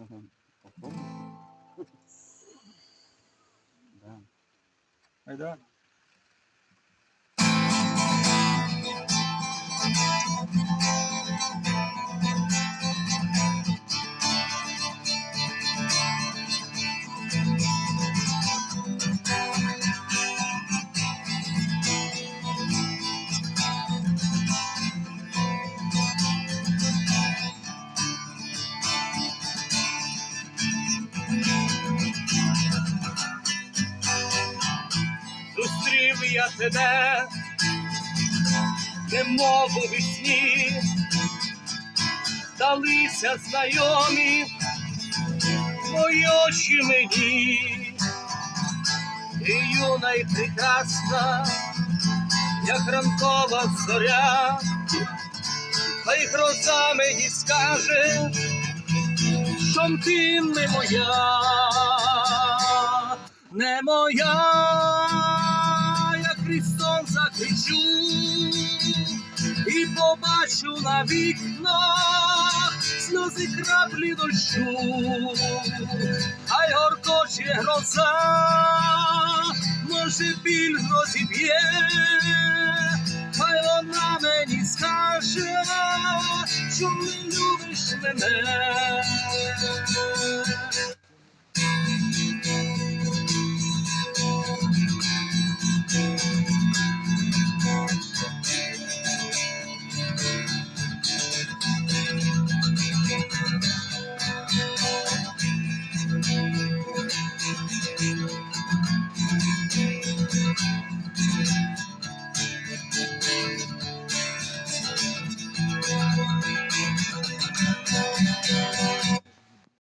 Opo. Ayan. Ay, doon. Зустрів я тебе, немов у весні, далися знайомі твої очі мені, і юна й прекрасна, як ранкова зоря, хай гроза мені скаже, що ти не моя, не моя, закричу і побачу на вікнах сльози краплі дощу, хай горкоче гроза, може біль грозі б'є, хай вона мені скаже, що не любиш мене.